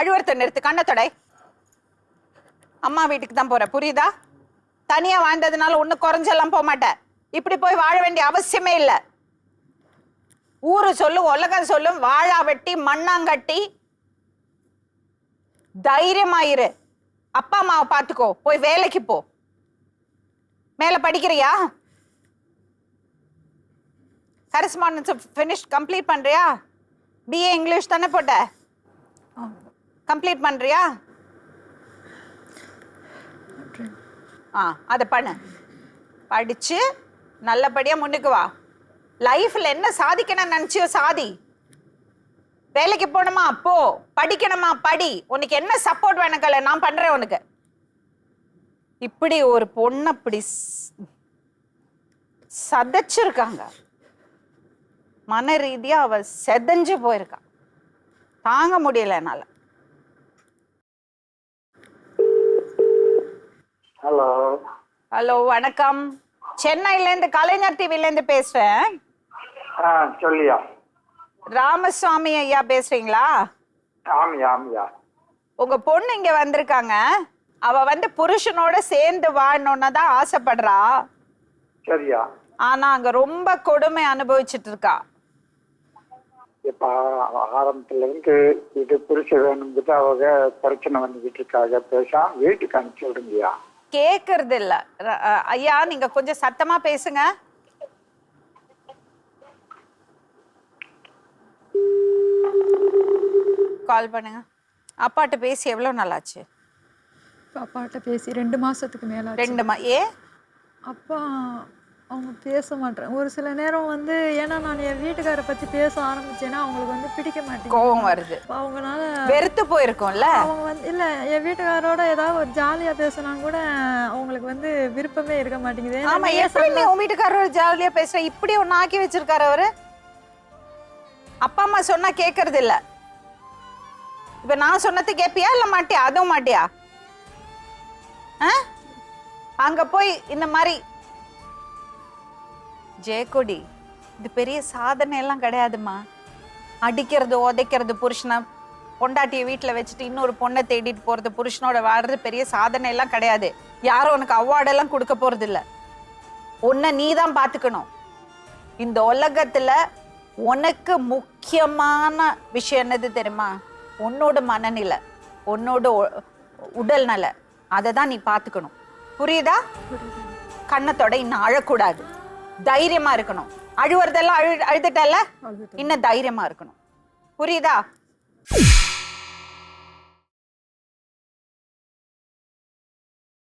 அழுவரத்தை நிறுத்து கண்ணத்தொடை அம்மா வீட்டுக்கு தான் போற புரியுதா? தனியா வாழ்ந்ததுனால ஒன்றும் குறைஞ்செல்லாம் போக மாட்டேன். இப்படி போய் வாழ வேண்டிய அவசியமே இல்லை. ஊரு சொல்லும் உலகம் சொல்லும் வாழா வெட்டி மண்ணாங்கட்டி. தைரியமாயிரு அப்பா அம்மாவை பார்த்துக்கோ. போய் வேலைக்கு போ. மேல படிக்கிறியா? கரஸ்பாண்டன்ஸ் ஃபினிஷ் கம்ப்ளீட் பண்றியா? பிஏ இங்கிலீஷ் தானே போட்ட? கம்ப்ளீட் பண்றியா? ஆ அதை பண்ணு. படிச்சு நல்லபடியா முன்னுக்கு வா. லைஃப்ல என்ன சாதிக்கணும்னு நினைச்சியோ சாதி. வேலைக்கு போகணுமா? போ. படிக்கணுமா? படி. உனக்கு என்ன சப்போர்ட் வேணுக்கல நான் பண்றேன் உனக்கு. இப்படி ஒரு பொண்ணு அப்படி சதைச்சிருக்காங்க. மன ரீதியா அவ செதஞ்சு போயிருக்கா. தாங்க முடியல என்னால. ஹலோ. ஹலோ வணக்கம். சென்னையில இருந்து கலைஞர் டிவில இருந்து பேசுறேன் சொல்லியா. ராமசுவாமி ஐயா பேசுறீங்களா? ஆமியா ஆமியா. உங்க பொண்ணு இங்க வந்திருக்காங்க. அவ வந்து புருஷனோட சேர்ந்து வாழணும்னு தான் ஆசைப்படுறா. சரியா. ஆனா அங்க ரொம்ப கொடுமை அனுபவிச்சுட்டு இருக்கா இப்ப ஆரம்பத்துல இருந்து இது புரிச வேணுங்கிறது அவங்க பிரச்சனை வந்துகிட்டு இருக்காங்க பேசாம வீட்டுக்கு அனுப்பிச்சு விடுங்கய்யா. கேக்குறது இல்ல ஐயா நீங்க கொஞ்சம் சத்தமா பேசுங்க. கால் பண்ணுங்க. அப்பாட்ட பேசி எவ்வளவு நாளாச்சு? அப்பாட்ட பேசி ரெண்டு மாசத்துக்கு மேல. ரெண்டு மா ஏ? அப்பா அவங்க பேச மாட்டேன். ஒரு சில நேரம் வந்து ஏன்னா நான் என் வீட்டுக்காரை பத்தி பேச ஆரம்பிச்சேன்னா அவங்களுக்கு வந்து பிடிக்க மாட்டேங்குது. கோவம் வருது. அப்ப அவங்கனால வெறுத்து போயிருக்கும்ல? அவங்க வந்து இல்ல என் வீட்டுக்காரோட ஏதாவது ஒரு ஜாலியா பேசினா கூட அவங்களுக்கு வந்து விருப்பமே இருக்க மாட்டேங்குது. ஏன்னா ஆமா நீயே எப்படி நீ உன் வீட்டுக்காரர் ஜாலியா பேசுற? இப்படி ஒன்னு ஆக்கி வச்சிருக்காரு அவரு? அப்பா அம்மா சொன்னா கேக்குறது இல்ல. இப்ப நான் சொன்னது கேப்பியா இல்ல மாட்டியா? அதுவும் மாட்டியா? ஆ? அங்க போய் இந்த மாதிரி ஜெயக்கொடி இது பெரிய சாதனை எல்லாம் கிடையாதும்மா. அடிக்கிறது உதைக்கிறது புருஷனை பொண்டாட்டியை வீட்டில் வச்சுட்டு இன்னொரு பொண்ணை தேடிட்டு போறது புருஷனோட வாழ்றது பெரிய சாதனை எல்லாம் கிடையாது. யாரும் உனக்கு அவார்டெல்லாம் கொடுக்க போறது இல்லை. உன்னை நீ தான் பார்த்துக்கணும். இந்த உலகத்துல உனக்கு முக்கியமான விஷயம் என்னது தெரியுமா? உன்னோட மனநிலை உன்னோட உடல் நல. அதை தான் நீ பார்த்துக்கணும். புரியுதா? கண்ணத்தோட இன்னும் அழக்கூடாது தைரியமா இருக்கணும். அழுவுறதெல்லாம் அழு அழுதுட்டல இன்னும் தைரியமா இருக்கணும். புரியுதா?